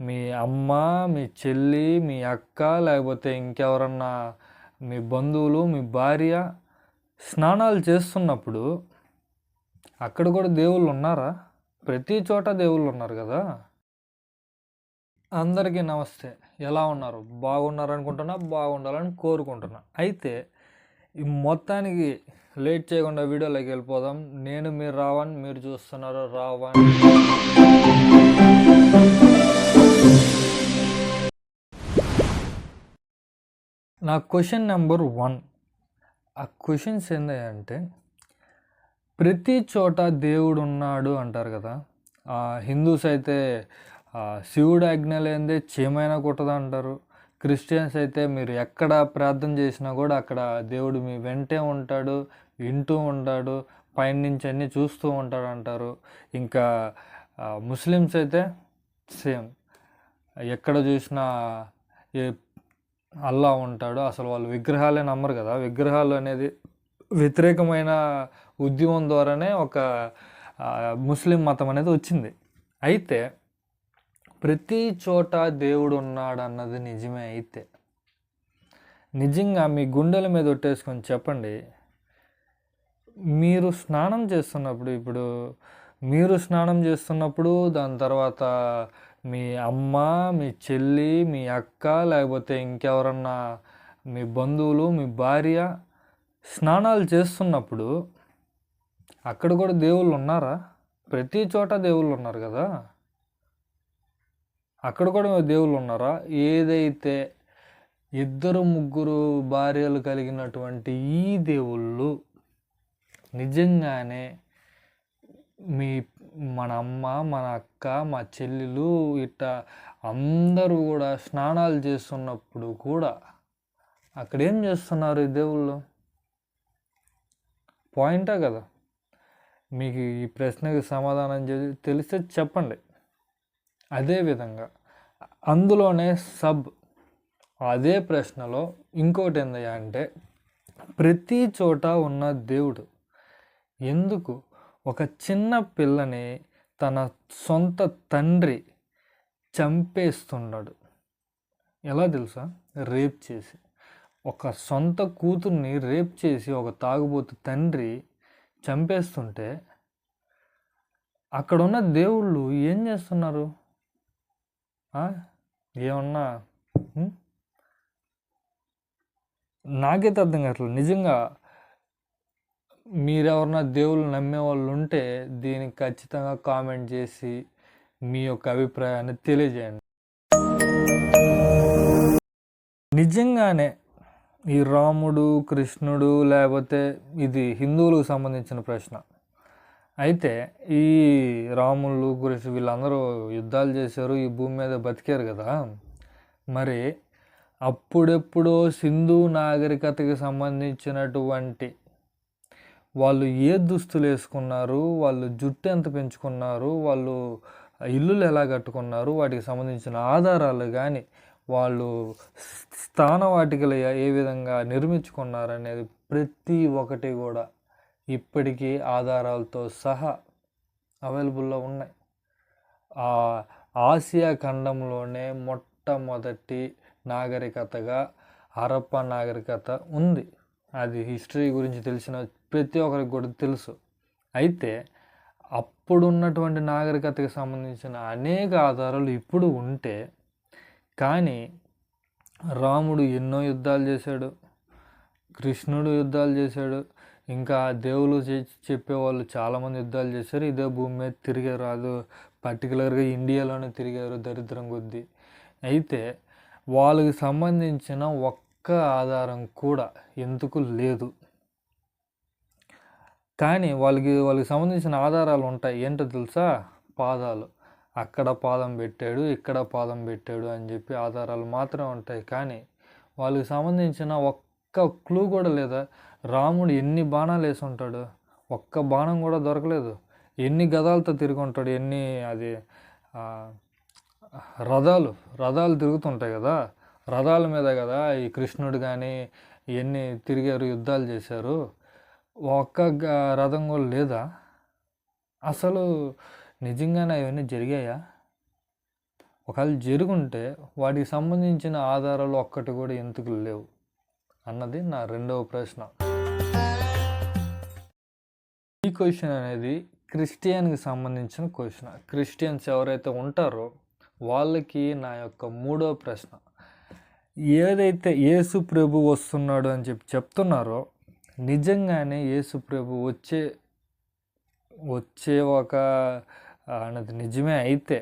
మీ అమ్మ మీ చెల్లి మీ అక్క లేకపోతే ఇంకెవరన్నా మీ బంధువులు మీ భార్య స్నానాలు చేస్తున్నప్పుడు అక్కడ కూడా దేవుళ్ళు ఉన్నారా? ప్రతి చోట దేవుళ్ళు ఉన్నారు కదా? అందరికీ నమస్తే. ఎలా ఉన్నారు? బాగున్నారు అనుకుంటున్నా బాగుండాలని కోరుకుంటున్నా. అయితే ఈ మొత్తానికి లేట్ చేయకుండా వీడియోలోకి వెళ్ళిపోదాం. నేను మీరు రావని మీరు చూస్తున్నారు రావని నా క్వశ్చన్ నెంబర్ వన్. ఆ క్వశ్చన్స్ ఏంటంటే ప్రతి చోట దేవుడు ఉన్నాడు అంటారు కదా. హిందూస్ అయితే శివుడు ఆజ్ఞలేనిదే చీమైనా కుట్టదు అంటారు. క్రిస్టియన్స్ అయితే మీరు ఎక్కడ ప్రార్థన చేసినా కూడా అక్కడ దేవుడు మీ వెంటే ఉంటాడు వింటూ ఉంటాడు పైన నుంచి అన్నీ చూస్తూ ఉంటాడు అంటారు. ఇంకా ముస్లిమ్స్ అయితే సేమ్. ఎక్కడ చూసినా ఏ అల్లా ఉంటాడు. అసలు వాళ్ళు విగ్రహాలే నమ్మరు కదా. విగ్రహాలు అనేది వ్యతిరేకమైన ఉద్యమం ద్వారానే ఒక ముస్లిం మతం అనేది వచ్చింది. అయితే ప్రతి చోట దేవుడు ఉన్నాడు అన్నది నిజమే అయితే. నిజంగా మీ గుండెల మీద ఒట్టేసుకొని చెప్పండి. మీరు స్నానం చేస్తున్నప్పుడు ఇప్పుడు మీరు స్నానం చేస్తున్నప్పుడు దాని తర్వాత మీ అమ్మ మీ చెల్లి మీ అక్క లేకపోతే ఇంకెవరన్నా మీ బంధువులు మీ భార్య స్నానాలు చేస్తున్నప్పుడు అక్కడ కూడా దేవుళ్ళు ఉన్నారా? ప్రతి చోట దేవుళ్ళు ఉన్నారు కదా? అక్కడ కూడా దేవుళ్ళు ఉన్నారా? ఏదైతే ఇద్దరు ముగ్గురు భార్యలు కలిగినటువంటి ఈ దేవుళ్ళు నిజంగానే మీ మన అమ్మ మన అక్క మా చెల్లెలు ఇట్ట అందరూ కూడా స్నానాలు చేస్తున్నప్పుడు కూడా అక్కడ ఏం చేస్తున్నారు ఈ దేవుళ్ళు? పాయింటే కదా. మీకు ఈ ప్రశ్నకి సమాధానం తెలిస్తే చెప్పండి. అదేవిధంగా అందులోనే సబ్ అదే ప్రశ్నలో ఇంకోటి ఏందయ్యా అంటే ప్రతి చోట ఉన్న దేవుడు ఎందుకు ఒక చిన్న పిల్లని తన సొంత తండ్రి చంపేస్తున్నాడు. ఎలా తెలుసా? రేప్ చేసి. ఒక సొంత కూతుర్ని రేప్ చేసి ఒక తాగుబోతు తండ్రి చంపేస్తుంటే అక్కడ ఉన్న దేవుళ్ళు ఏం చేస్తున్నారు? ఏమన్నా? నాకైతే అర్థం కావట్లేదు. నిజంగా మీరెవరన్నా దేవుళ్ళు నమ్మే వాళ్ళు ఉంటే దీనికి ఖచ్చితంగా కామెంట్ చేసి మీ యొక్క అభిప్రాయాన్ని తెలియజేయండి. నిజంగానే ఈ రాముడు కృష్ణుడు లేకపోతే ఇది హిందువులకు సంబంధించిన ప్రశ్న. అయితే ఈ రాములు కృష్ణ వీళ్ళందరూ యుద్ధాలు చేశారు ఈ భూమి మీద బతికారు కదా. మరి అప్పుడెప్పుడో సింధు నాగరికతకి సంబంధించినటువంటి వాళ్ళు ఏ దుస్తులు వేసుకున్నారు వాళ్ళు జుట్టు ఎంత పెంచుకున్నారు వాళ్ళు ఇల్లులు ఎలా కట్టుకున్నారు వాటికి సంబంధించిన ఆధారాలు కానీ వాళ్ళు స్థాన వాటికలు ఏ- ఏ విధంగా నిర్మించుకున్నారు అనేది ప్రతి ఒక్కటి కూడా ఇప్పటికీ ఆధారాలతో సహా అవైలబుల్లో ఉన్నాయి. ఆ ఆసియా ఖండంలోనే మొట్టమొదటి నాగరికతగా హరప్ప నాగరికత ఉంది. అది హిస్టరీ గురించి తెలిసిన ప్రతి ఒక్కరికి కూడా తెలుసు. అయితే అప్పుడున్నటువంటి నాగరికతకి సంబంధించిన అనేక ఆధారాలు ఇప్పుడు ఉంటే కానీ రాముడు ఎన్నో యుద్ధాలు చేశాడు కృష్ణుడు యుద్ధాలు చేశాడు ఇంకా దేవులు చెప్పే చెప్పేవాళ్ళు చాలామంది యుద్ధాలు చేశారు. ఇదే భూమి మీద తిరిగారు అది పర్టికులర్గా ఇండియాలోనే తిరిగారు దరిద్రం కొద్దీ. అయితే వాళ్ళకి సంబంధించిన ఒక్క ఆధారం కూడా ఎందుకు లేదు? కానీ వాళ్ళకి వాళ్ళకి సంబంధించిన ఆధారాలు ఉంటాయి. ఏంటో తెలుసా? పాదాలు. అక్కడ పాదం పెట్టాడు ఇక్కడ పాదం పెట్టాడు అని చెప్పి ఆధారాలు మాత్రమే ఉంటాయి. కానీ వాళ్ళకి సంబంధించిన ఒక్క క్లూ కూడా లేదా? రాముడు ఎన్ని బాణాలు వేసి ఉంటాడు? ఒక్క బాణం కూడా దొరకలేదు. ఎన్ని గదాలతో తిరిగి ఉంటాడు? ఎన్ని అది రథాలు రథాలు తిరుగుతుంటాయి కదా? రథాల మీద కదా ఈ కృష్ణుడు కానీ ఎన్ని తిరిగారు యుద్ధాలు చేశారు? ఒక్క రథం కూడా లేదా? అసలు నిజంగానే అవన్నీ జరిగాయా? ఒకవేళ జరుగుంటే వాటికి సంబంధించిన ఆధారాలు ఒక్కటి కూడా ఎందుకు లేవు? అన్నది నా రెండవ ప్రశ్న. ఈ క్వశ్చన్ అనేది క్రిస్టియన్కి సంబంధించిన క్వశ్చన్. క్రిస్టియన్స్ ఎవరైతే ఉంటారో వాళ్ళకి నా యొక్క మూడో ప్రశ్న. ఏదైతే యేసు ప్రభు వస్తున్నాడు అని చెప్పి చెప్తున్నారో నిజంగానే యేసుప్రభు వచ్చే వచ్చే ఒక అన్నది నిజమే అయితే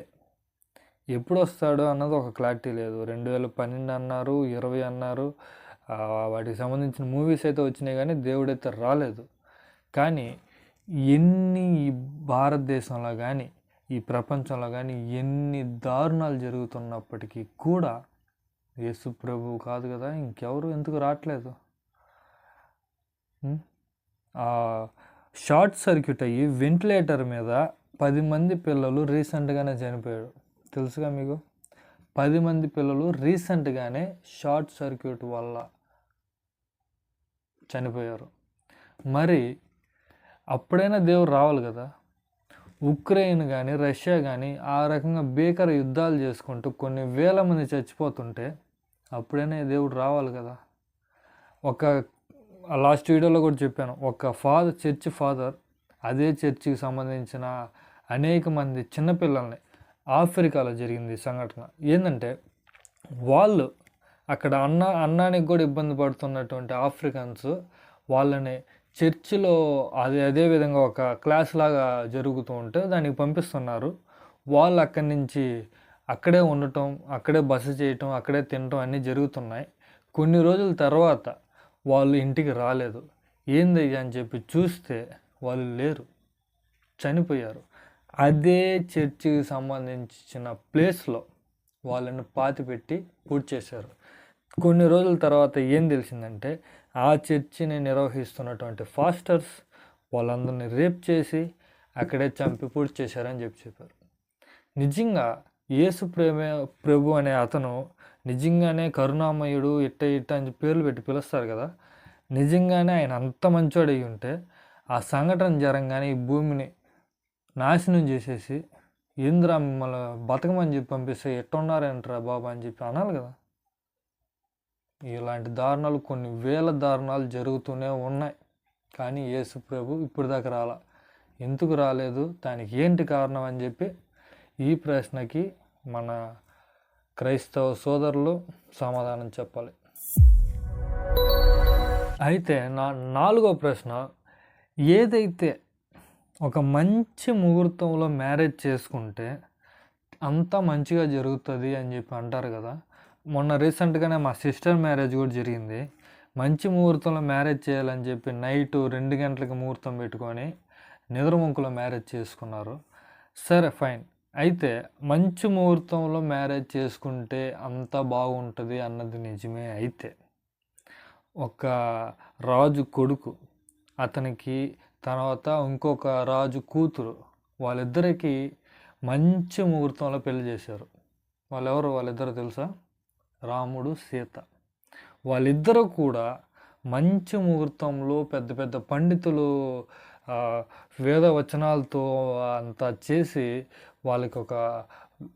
ఎప్పుడు వస్తాడు అన్నది ఒక క్లారిటీ లేదు. రెండు వేల పన్నెండు అన్నారు ఇరవై అన్నారు వాటికి సంబంధించిన మూవీస్ అయితే వచ్చినాయి కానీ దేవుడైతే రాలేదు. కానీ ఎన్ని ఈ భారతదేశంలో కానీ ఈ ప్రపంచంలో కానీ ఎన్ని దారుణాలు జరుగుతున్నప్పటికీ కూడా యేసు ప్రభు కాదు కదా ఇంకెవరు ఎందుకు రావట్లేదు? షార్ట్ సర్క్యూట్ అయ్యి వెంటిలేటర్ మీద పది మంది పిల్లలు రీసెంట్గానే చనిపోయారు. తెలుసుగా మీకు? పది మంది పిల్లలు రీసెంట్గానే షార్ట్ సర్క్యూట్ వల్ల చనిపోయారు. మరి అప్పుడైనా దేవుడు రావాలి కదా? ఉక్రెయిన్ కానీ రష్యా కానీ ఆ రకంగా భీకర యుద్ధాలు చేసుకుంటూ కొన్ని వేల మంది చచ్చిపోతుంటే అప్పుడైనా దేవుడు రావాలి కదా? ఒక లాస్ట్ వీడియోలో కూడా చెప్పాను. ఒక ఫాదర్ చర్చ్ ఫాదర్ అదే చర్చికి సంబంధించిన అనేక మంది చిన్నపిల్లల్ని ఆఫ్రికాలో జరిగింది ఈ సంఘటన. ఏంటంటే వాళ్ళు అక్కడ అన్న అన్నానికి కూడా ఇబ్బంది పడుతున్నటువంటి ఆఫ్రికన్స్ వాళ్ళని చర్చిలో అదే అదే విధంగా ఒక క్లాస్ లాగా జరుగుతూ ఉంటే దానికి పంపిస్తున్నారు. వాళ్ళు అక్కడి నుంచి అక్కడే ఉండటం అక్కడే బస చేయటం అక్కడే తినటం అన్నీ జరుగుతున్నాయి. కొన్ని రోజుల తర్వాత వాళ్ళు ఇంటికి రాలేదు. ఏందయ్యా అని చెప్పి చూస్తే వాళ్ళు లేరు. చనిపోయారు. అదే చర్చికి సంబంధించిన ప్లేస్లో వాళ్ళని పాతి పెట్టి పూర్తి చేశారు. కొన్ని రోజుల తర్వాత ఏం తెలిసిందంటే ఆ చర్చిని నిర్వహిస్తున్నటువంటి ఫాస్టర్స్ వాళ్ళందరినీ రేప్ చేసి అక్కడే చంపి పూర్తి చేశారని చెప్పి చెప్పారు. నిజంగా యేసు ప్రేమ ప్రభు అనే అతను నిజంగానే కరుణామయుడు ఇట్ట ఇట్ట అని పేర్లు పెట్టి పిలుస్తారు కదా. నిజంగానే ఆయన అంత మంచోడు అయి ఉంటే ఆ సంఘటన జరంగానే ఈ భూమిని నాశనం చేసేసి ఏంద్రా మిమ్మల్ని బతకమని చెప్పి పంపిస్తే ఎట్టున్నారంటరా బాబా అని చెప్పి అనాలి కదా. ఇలాంటి దారుణాలు కొన్ని వేల దారుణాలు జరుగుతూనే ఉన్నాయి. కానీ యేసు ప్రభు ఇప్పుడు దాకా రాల. ఎందుకు రాలేదు? దానికి ఏంటి కారణం అని చెప్పి ఈ ప్రశ్నకి మన క్రైస్తవ సోదరులు సమాధానం చెప్పాలి. అయితే నా నాలుగో ప్రశ్న ఏదైతే ఒక మంచి ముహూర్తంలో మ్యారేజ్ చేసుకుంటే అంతా మంచిగా జరుగుతుంది అని చెప్పి అంటారు కదా మొన్న రీసెంట్గానే మా సిస్టర్ మ్యారేజ్ కూడా జరిగింది. మంచి ముహూర్తంలో మ్యారేజ్ చేయాలని చెప్పి నైట్ రెండు గంటలకి ముహూర్తం పెట్టుకొని నిద్రముంకులో మ్యారేజ్ చేసుకున్నారు. సరే ఫైన్. అయితే మంచి ముహూర్తంలో మ్యారేజ్ చేసుకుంటే అంతా బాగుంటుంది అన్నది నిజమే అయితే. ఒక రాజు కొడుకు అతనికి తర్వాత ఇంకొక రాజు కూతురు వాళ్ళిద్దరికి మంచి ముహూర్తంలో పెళ్ళి చేశారు. వాళ్ళెవరు వాళ్ళిద్దరు తెలుసా? రాముడు సీత. వాళ్ళిద్దరూ కూడా మంచి ముహూర్తంలో పెద్ద పెద్ద పండితులు వేద వచనాలతో అంతా చేసి వాళ్ళకి ఒక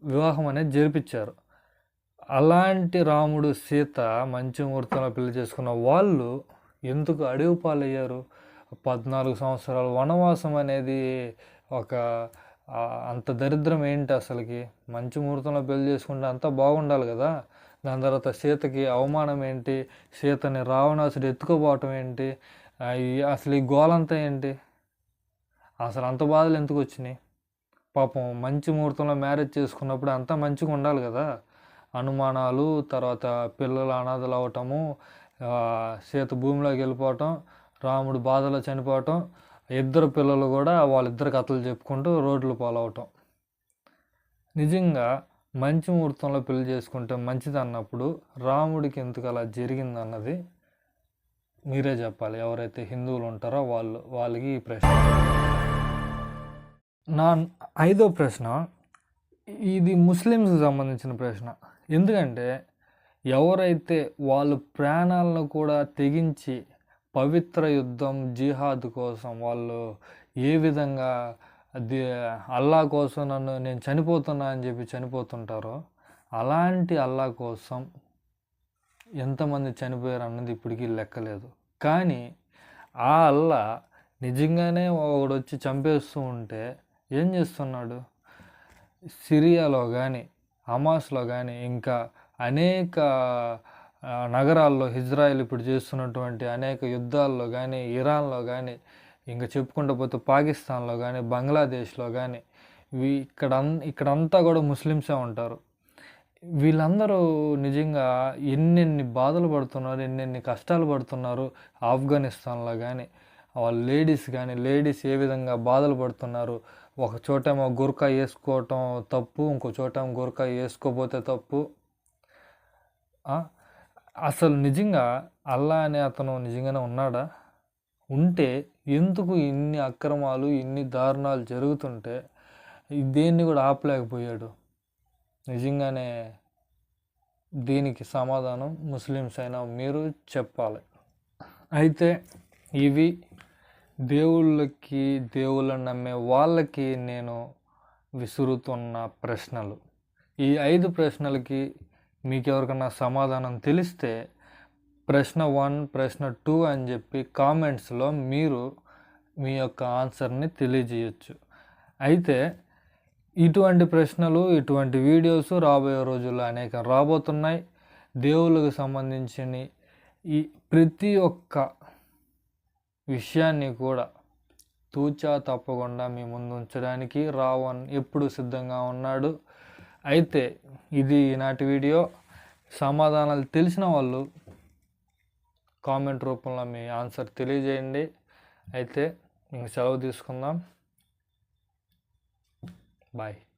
వివాహం అనేది జరిపించారు. అలాంటి రాముడు సీత మంచి ముహూర్తంలో పెళ్ళి చేసుకున్న వాళ్ళు ఎందుకు అడవి పాలయ్యారు? పద్నాలుగు సంవత్సరాల వనవాసం అనేది ఒక అంత దరిద్రం ఏంటి అసలుకి? మంచి ముహూర్తంలో పెళ్ళి చేసుకుంటే అంతా బాగుండాలి కదా? దాని తర్వాత సీతకి అవమానం ఏంటి? సీతని రావణాసుడు ఎత్తుకోపోవటం ఏంటి? అసలు ఈ గోలంతా ఏంటి? అసలు అంత బాధలు ఎందుకు వచ్చినాయి? పాపం మంచి ముహూర్తంలో మ్యారేజ్ చేసుకున్నప్పుడు అంతా మంచిగా ఉండాలి కదా. అనుమానాలు తర్వాత పిల్లలు అనాథలు అవటము సీత భూమిలోకి వెళ్ళిపోవటం రాముడు బాధలో చనిపోవటం ఇద్దరు పిల్లలు కూడా వాళ్ళిద్దరు కథలు చెప్పుకుంటూ రోడ్లు పాలవటం. నిజంగా మంచి ముహూర్తంలో పెళ్ళి చేసుకుంటే మంచిది అన్నప్పుడు రాముడికి ఎందుకు అలా జరిగిందన్నది మీరే చెప్పాలి. ఎవరైతే హిందువులు ఉంటారో వాళ్ళు వాళ్ళకి ఈ ప్రశ్న. నా ఐదో ప్రశ్న ఇది ముస్లిమ్స్కి సంబంధించిన ప్రశ్న. ఎందుకంటే ఎవరైతే వాళ్ళ ప్రాణాలను కూడా తెగించి పవిత్ర యుద్ధం జిహాద్ కోసం వాళ్ళు ఏ విధంగా అది అల్లా కోసం నన్ను నేను చనిపోతున్నా అని చెప్పి చనిపోతుంటారో అలాంటి అల్లా కోసం ఎంతమంది చనిపోయారు అన్నది ఇప్పటికీ లెక్కలేదు. కానీ ఆ అల్లా నిజంగానే ఒకడు వచ్చి చంపేస్తూ ఉంటే ఏం చేస్తున్నాడు? సిరియాలో కానీ హమాస్లో కానీ ఇంకా అనేక నగరాల్లో ఇజ్రాయెల్ ఇప్పుడు చేస్తున్నటువంటి అనేక యుద్ధాల్లో కానీ ఇరాన్లో కానీ ఇంకా చెప్పుకుంటూ పోతే పాకిస్తాన్లో కానీ బంగ్లాదేశ్లో కానీ వీ ఇక్కడ అన్- ఇక్కడంతా కూడా ముస్లిమ్సే ఉంటారు. వీళ్ళందరూ నిజంగా ఎన్నెన్ని బాధలు పడుతున్నారు ఎన్నెన్ని కష్టాలు పడుతున్నారు ఆఫ్ఘనిస్తాన్లో కానీ వాళ్ళ లేడీస్ కానీ లేడీస్ ఏ విధంగా బాధలు పడుతున్నారు ఒక చోటేమో గుర్కా వేసుకోవటం తప్పు ఇంకో చోట గుర్కా వేసుకోపోతే తప్పు. అసలు నిజంగా అల్లా అనే అతను నిజంగానే ఉన్నాడా? ఉంటే ఎందుకు ఇన్ని అక్రమాలు ఇన్ని దారుణాలు జరుగుతుంటే దేన్ని కూడా ఆపలేకపోయాడు? నిజంగానే దీనికి సమాధానం ముస్లిమ్స్ అయినా మీరు చెప్పాలి. అయితే ఇవి దేవుళ్ళకి దేవుళ్ళని నమ్మే వాళ్ళకి నేను విసురుతున్న ప్రశ్నలు. ఈ ఐదు ప్రశ్నలకి మీకు ఎవరికన్నా సమాధానం తెలిస్తే ప్రశ్న వన్ ప్రశ్న టూ అని చెప్పి కామెంట్స్లో మీరు మీ యొక్క ఆన్సర్ని తెలియజేయచ్చు. అయితే ఇటువంటి ప్రశ్నలు ఇటువంటి వీడియోస్ రాబోయే రోజుల్లో అనేక రాబోతున్నాయి. దేవుళ్ళకు సంబంధించిన ఈ ప్రతి ఒక్క విషయాన్ని కూడా తూచా తప్పకుండా మీ ముందు ఉంచడానికి రావణ్ ఎప్పుడు సిద్ధంగా ఉన్నాడు. అయితే ఇది ఈనాటి వీడియో. సమాధానాలు తెలిసిన వాళ్ళు కామెంట్ రూపంలో మీ ఆన్సర్ తెలియజేయండి. అయితే ఇంక సెలవు తీసుకుందాం. బాయ్.